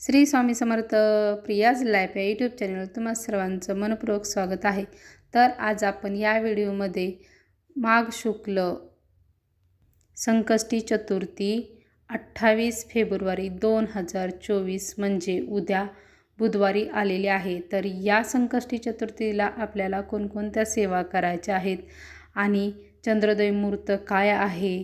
Shri Swami Samarth Priya's life या YouTube channel तुम्हा सर्वांचं मनपूर्वक स्वागत आहे. तर आज आपण या व्हिडिओमध्ये माघ शुक्ल संकष्टी चतुर्थी अठ्ठावीस फेब्रुवारी दोन हजार चोवीस म्हणजे उद्या बुधवारी आलेले आहे. तर या संकष्टी चतुर्थीला आपल्याला कोणकोणत्या सेवा करायच्या आहेत आणि चंद्रोदय मुहूर्त काय आहे?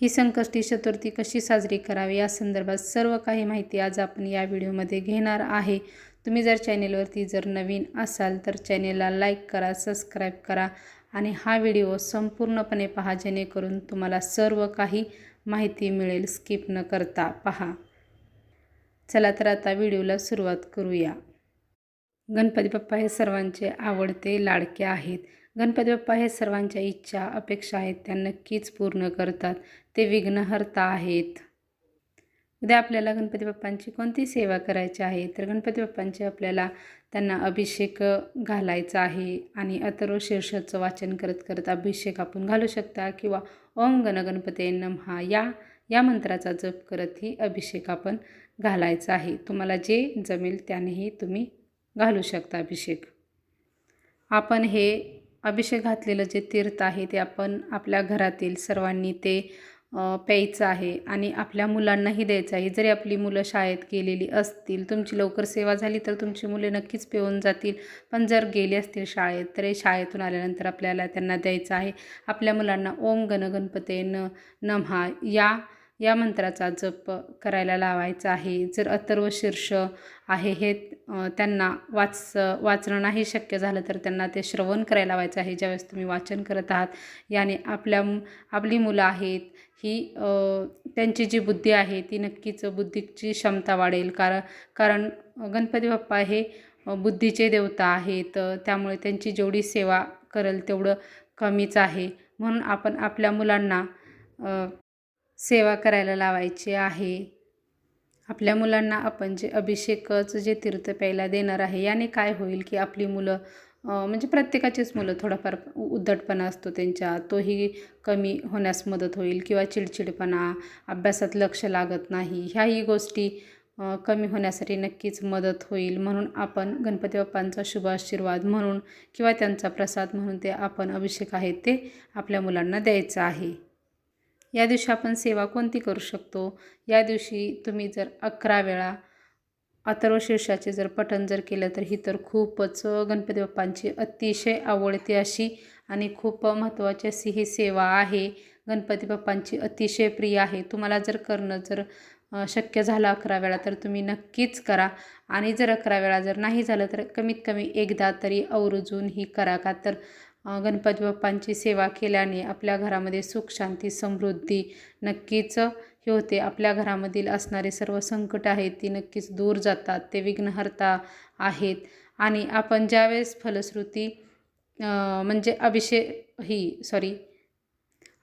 ही संकष्टी चतुर्थी कशी साजरी करावी? या संदर्भात सर्व काही माहिती आज आपण या व्हिडिओमध्ये घेणार आहे. तुम्ही जर चॅनेलवरती जर नवीन असाल तर चॅनेलला लाईक करा सबस्क्राईब करा आणि हा व्हिडिओ संपूर्णपणे पहा जेणेकरून तुम्हाला सर्व काही माहिती मिळेल. स्किप न करता पहा. चला तर आता व्हिडिओला सुरुवात करूया. गणपती बाप्पा हे सर्वांचे आवडते लाडके आहेत. गणपती बाप्पा हे सर्वांच्या इच्छा अपेक्षा आहेत त्या नक्कीच पूर्ण करतात. ते विघ्नहर्ता आहेत. उद्या आपल्याला गणपती बाप्पांची कोणती सेवा करायची आहे? तर गणपती बाप्पांचे आपल्याला त्यांना अभिषेक घालायचा आहे आणि अतरो शीर्षाचं वाचन करत करत अभिषेक आपण घालू शकता किंवा ओम गण गणपते नमहा या या मंत्राचा जप करतही अभिषेक आपण घालायचा आहे. तुम्हाला जे जमेल त्यानेही तुम्ही घालू शकता अभिषेक. आपण हे अभिषेक घातलेलं जे तीर्थ आहे ते आपण आपल्या घरातील सर्वांनी ते प्यायचं आहे आणि आपल्या मुलांनाही द्यायचं आहे. जरी आपली मुलं शाळेत गेलेली असतील तुमची लवकर सेवा झाली तर तुमची मुले नक्कीच पिऊन जातील. पण जर गेली असतील शाळेत तर शाळेतून आल्यानंतर आपल्याला त्यांना द्यायचं आहे. आपल्या मुलांना ओम गण गणपते न नमहा या या मंत्राचा जप करायला लावायचा आहे. जर अथर्व शीर्ष आहे हे त्यांना वाच वाचणं नाही शक्य झालं तर त्यांना ते श्रवण करायला लावायचं आहे. ज्यावेळेस तुम्ही वाचन करत आहात याने आपल्या आपली मुलं आहेत ही त्यांची जी बुद्धी आहे ती नक्कीच बुद्धीची क्षमता वाढेल. कारण कारण गणपती बाप्पा हे बुद्धीचे देवता आहेत. त्यामुळे त्यांची जेवढी सेवा करेल तेवढं कमीच आहे. म्हणून आपण आपल्या मुलांना सेवा करायला लावायची आहे. आपल्या मुलांना आपण जे अभिषेकचं जे तीर्थ प्यायला देणार आहे याने काय होईल की आपली मुलं म्हणजे प्रत्येकाचीच मुलं थोडाफार उद्धटपणा असतो त्यांच्या. तोही कमी होण्यास मदत होईल किंवा चिडचिडपणा अभ्यासात लक्ष लागत नाही. ह्याही गोष्टी कमी होण्यासाठी नक्कीच मदत होईल. म्हणून आपण गणपती बाप्पांचा शुभ आशीर्वाद म्हणून किंवा त्यांचा प्रसाद म्हणून ते आपण अभिषेक आहेत ते आपल्या मुलांना द्यायचं आहे. या दिवशी आपण सेवा कोणती करू शकतो? या दिवशी तुम्ही जर अकरा वेळा अथर्व शीर्षाचे जर पठण जर केलं तर ही तर खूपच गणपती बाप्पांची अतिशय आवडती अशी आणि खूप महत्त्वाची अशी ही सेवा आहे. गणपती बाप्पांची अतिशय प्रिय आहे. तुम्हाला जर करणं जर शक्य झालं अकरा वेळा तर तुम्ही नक्कीच करा. आणि जर अकरा वेळा जर नाही झालं तर कमीत कमी एकदा तरी आवर्जून ही करा का? तर गणपती बाप्पांची सेवा केल्याने आपल्या घरामध्ये सुख शांती समृद्धी नक्कीच हे होते. आपल्या घरामधील असणारे सर्व संकट आहेत ती नक्कीच दूर जातात ते विघ्नहर्ता आहेत. आणि आपण ज्यावेळेस फलश्रुती म्हणजे अभिषेक ही सॉरी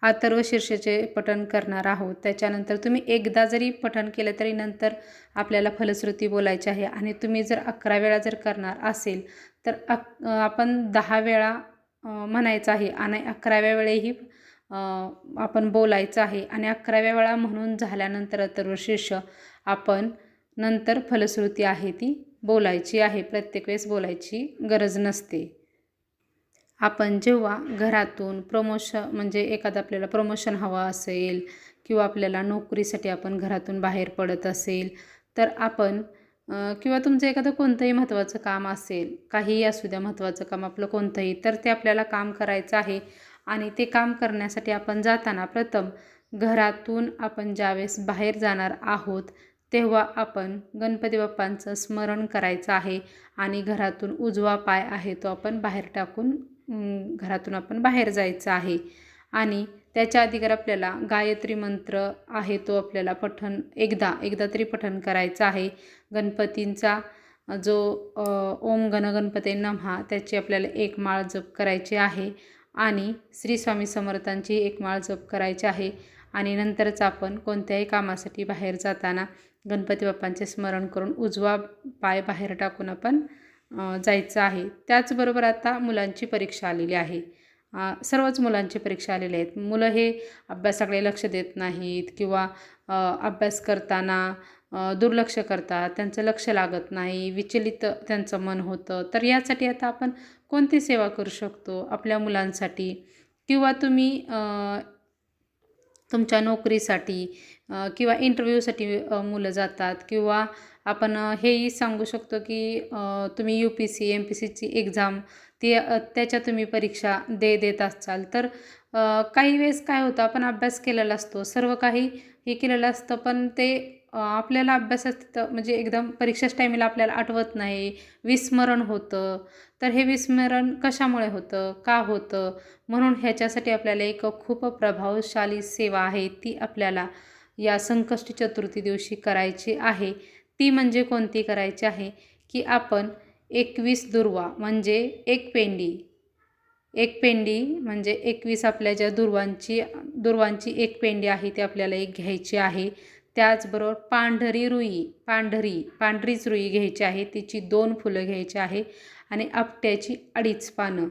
अथर्व शीर्षाचे पठण करणार आहोत त्याच्यानंतर तुम्ही एकदा जरी पठण केलं तरी नंतर आपल्याला फलश्रुती बोलायची आहे. आणि तुम्ही जर अकरा वेळा जर करणार असेल तर अक आपण दहा वेळा म्हणायचं आहे. आणि अकराव्या वेळेही आपण बोलायचं आहे. आणि अकराव्या वेळा म्हणून झाल्यानंतर अथर्वशीर्ष आपण नंतर फलश्रुती आहे ती बोलायची आहे. प्रत्येक वेळेस बोलायची गरज नसते. आपण जेव्हा घरातून प्रमोशन म्हणजे एखादं आपल्याला प्रमोशन हवं असेल किंवा आपल्याला नोकरीसाठी आपण घरातून बाहेर पडत असेल तर आपण किंवा तुमचं एखादं कोणतंही महत्त्वाचं काम असेल काहीही असू द्या महत्त्वाचं काम आपलं कोणतंही तर ते आपल्याला काम करायचं आहे. आणि ते काम करण्यासाठी आपण जाताना प्रथम घरातून आपण ज्यावेळेस बाहेर जाणार आहोत तेव्हा आपण गणपती बाप्पांचं स्मरण करायचं आहे. आणि घरातून उजवा पाय आहे तो आपण बाहेर टाकून घरातून आपण बाहेर जायचं आहे. आणि त्याच्या अधिकार आपल्याला गायत्री मंत्र आहे तो आपल्याला पठण एकदा एकदा तरी पठण करायचं आहे. गणपतींचा जो ओम गण गणपती नमहा त्याची आपल्याला एक माळ जप करायची आहे. आणि श्री स्वामी समर्थांची एक माळ जप करायची आहे. आणि नंतरच आपण कोणत्याही कामासाठी बाहेर जाताना गणपती बाप्पांचे स्मरण करून उजवा पाय बाहेर टाकून आपण जायचं आहे. त्याचबरोबर आता मुलांची परीक्षा आलेली आहे. सर्वच मुलांची परीक्षा आलेल्या आहेत. मुलं हे अभ्यासाकडे लक्ष देत नाहीत किंवा अभ्यास करताना दुर्लक्ष करतात त्यांचं लक्ष लागत नाही विचलित त्यांचं मन होतं. तर यासाठी आता आपण कोणती सेवा करू शकतो आपल्या मुलांसाठी? किंवा तुम्ही तुमच्या नोकरीसाठी किंवा इंटरव्ह्यूसाठी मुलं जातात? किंवा आपण हेही सांगू शकतो की तुम्ही U P C M P सीची एक्झाम ती त्याच्या तुम्ही परीक्षा दे देत असाल. तर काही वेळेस काय होतं आपण अभ्यास केलेला असतो सर्व काही हे केलेलं असतं पण ते आपल्याला अभ्यासात तिथं म्हणजे एकदम परीक्षाच टायमिला आपल्याला आठवत नाही विस्मरण होतं. तर हे विस्मरण कशामुळे होतं का होतं? म्हणून ह्याच्यासाठी आपल्याला एक खूप प्रभावशाली सेवा आहे ती आपल्याला या संकष्टी चतुर्थी दिवशी करायची आहे. ती म्हणजे कोणती करायची आहे? की आपण एकवीस दुर्वा म्हणजे एक पेंडी. एक पेंडी म्हणजे एकवीस आपल्या ज्या दुर्वांची दुर्वांची एक पेंडी आहे ती आपल्याला एक घ्यायची आहे. त्याचबरोबर पांढरी रुई पांढरी पांढरीच रुई घ्यायची आहे. तिची दोन फुलं घ्यायची आहे आणि आपट्याची अडीच पानं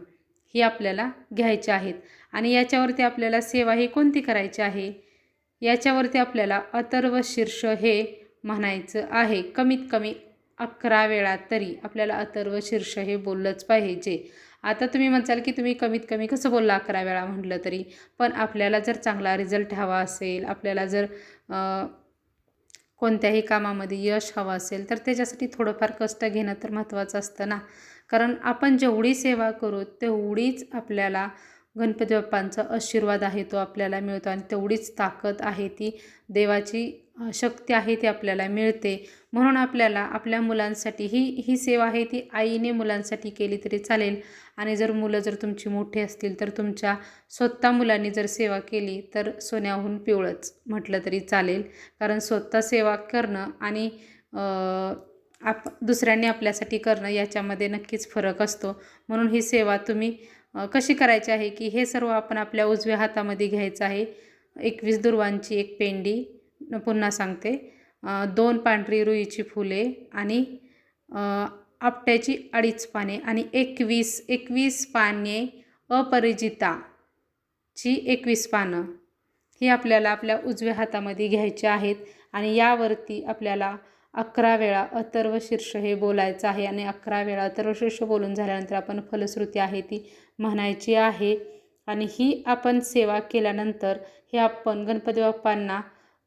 ही आपल्याला घ्यायची आहेत. आणि याच्यावरती आपल्याला सेवा ही कोणती करायची आहे? याच्यावरती आपल्याला अथर्व शीर्ष हे म्हणायचं आहे. कमीत कमी अकरा वेळा तरी आपल्याला अथर्व शीर्ष हे बोललंच पाहिजे. आता तुम्ही म्हणसाल की तुम्ही कमीत कमी कसं बोलला अकरा वेळा म्हटलं तरी? पण आपल्याला जर चांगला रिझल्ट हवा असेल आपल्याला जर कोणत्याही कामामध्ये यश हवं असेल तर त्याच्यासाठी थोडंफार कष्ट घेणं तर महत्त्वाचं असतं ना. कारण आपण जेवढी सेवा करू तेवढीच आपल्याला गणपती बाप्पांचा आशीर्वाद आहे तो आपल्याला मिळतो आणि तेवढीच ताकद आहे ती देवाची शक्ती आहे ती आपल्याला मिळते. म्हणून आपल्याला आपल्या मुलांसाठी ही ही सेवा आहे ती आईने मुलांसाठी केली तरी चालेल. आणि जर मुलं जर तुमची मोठी असतील तर तुमच्या स्वतः मुलांनी जर सेवा केली तर सोन्याहून पिवळंच म्हटलं तरी चालेल. कारण स्वतः सेवा करणं आणि आप दुसऱ्यांनी आपल्यासाठी करणं याच्यामध्ये नक्कीच फरक असतो. म्हणून ही सेवा तुम्ही कशी करायची आहे की हे सर्व आपण आपल्या उजव्या हातामध्ये घ्यायचं आहे. एकवीस दुर्वांची एक पेंडी पुन्हा सांगते. दोन पांढरी रुईची फुले आणि आपट्याची अडीच पाने आणि एकवीस एकवीस पाने अपरिजिताची एकवीस पानं. ही आपल्याला आपल्या उजव्या हातामध्ये घ्यायची आहेत आणि यावरती आपल्याला अकरा वेळा अथर्व शीर्ष हे बोलायचं आहे आणि अकरा वेळा अथर्व शीर्ष बोलून झाल्यानंतर आपण फलश्रुती आहे ती म्हणायची आहे. आणि ही आपण सेवा केल्यानंतर हे आपण गणपती बाप्पांना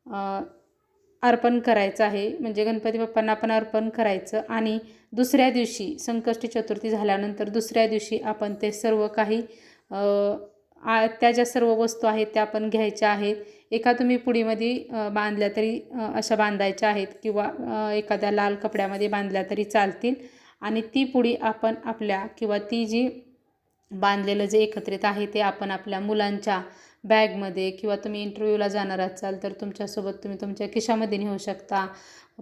अर्पण करायचं आहे. म्हणजे गणपती बाप्पांना आपण अर्पण करायचं आणि दुसऱ्या दिवशी संकष्टी चतुर्थी झाल्यानंतर दुसऱ्या दिवशी आपण ते सर्व काही आ त्या ज्या सर्व वस्तू आहेत त्या आपण घ्यायच्या आहेत. एका तुम्ही पुडीमध्ये बांधल्या तरी अशा बांधायच्या आहेत किंवा एखाद्या लाल कपड्यामध्ये बांधल्या तरी चालतील. आणि ती पुडी आपण आपल्या किंवा ती जी बांधलेलं जे एकत्रित आहे ते आपण आपल्या मुलांच्या बॅगमध्ये किंवा तुम्ही इंटरव्ह्यूला जाणार असाल तर तुमच्यासोबत तुम्ही तुमच्या खिशामध्ये नेऊ शकता.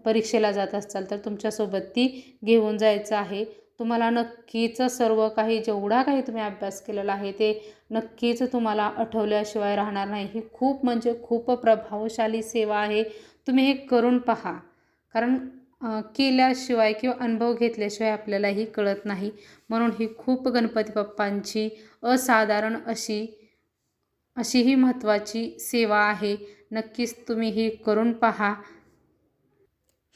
परीक्षेला जात असाल तर तुमच्यासोबत ती घेऊन जायचं आहे. तुम्हाला नक्कीच सर्व काही जेवढा काही तुम्ही अभ्यास केलेला आहे ते नक्कीच तुम्हाला आठवल्याशिवाय राहणार नाही. ही खूप म्हणजे खूप प्रभावशाली सेवा आहे. तुम्ही हे करून पहा. कारण केल्याशिवाय किंवा अनुभव घेतल्याशिवाय आपल्यालाही कळत नाही. म्हणून ही खूप गणपती बाप्पांची असाधारण अशी अशी ही महत्त्वाची सेवा आहे. नक्कीच तुम्ही ही करून पहा.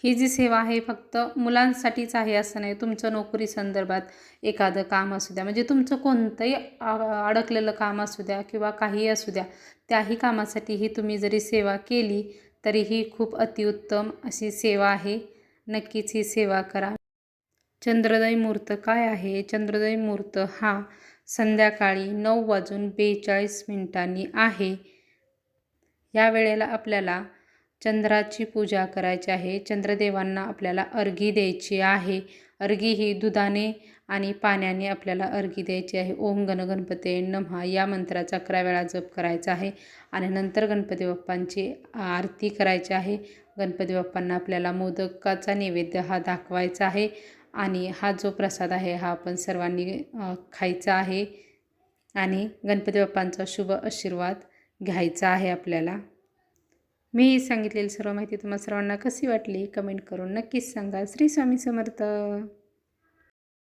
ही जी सेवा आहे फक्त मुलांसाठीच आहे असं नाही तुमचं नोकरी संदर्भात एखादं काम असू द्या. म्हणजे तुमचं कोणतंही अडकलेलं काम असू द्या किंवा काहीही असू द्या त्याही कामासाठी ही तुम्ही जरी सेवा केली तरी ही खूप अतिउत्तम अशी सेवा आहे. नक्कीच ही सेवा करा. चंद्रोदय मुहूर्त काय आहे? चंद्रोदय मुहूर्त हा संध्याकाळी नऊ वाजून बेचाळीस मिनिटांनी आहे. या वेळेला आपल्याला चंद्राची पूजा करायची आहे. चंद्रदेवांना आपल्याला अर्घी द्यायची आहे. अर्घी ही दुधाने आणि पाण्याने आपल्याला अर्घी द्यायची आहे. ओम गणगणपते नमहा या मंत्राचा अकरा वेळा जप करायचा आहे आणि नंतर गणपती बाप्पांची आरती करायची आहे. गणपती बाप्पांना आपल्याला मोदकाचा नैवेद्य हा दाखवायचा आहे. आणि हा जो प्रसाद आहे हा आपण सर्वांनी खायचा आहे आणि गणपती बाप्पांचा शुभ आशीर्वाद घ्यायचा आहे आपल्याला. मी सांगितलेली सर्व माहिती तुम्हाला सर्वांना कशी वाटली कमेंट करून नक्कीच सांगा श्री स्वामी समर्थ.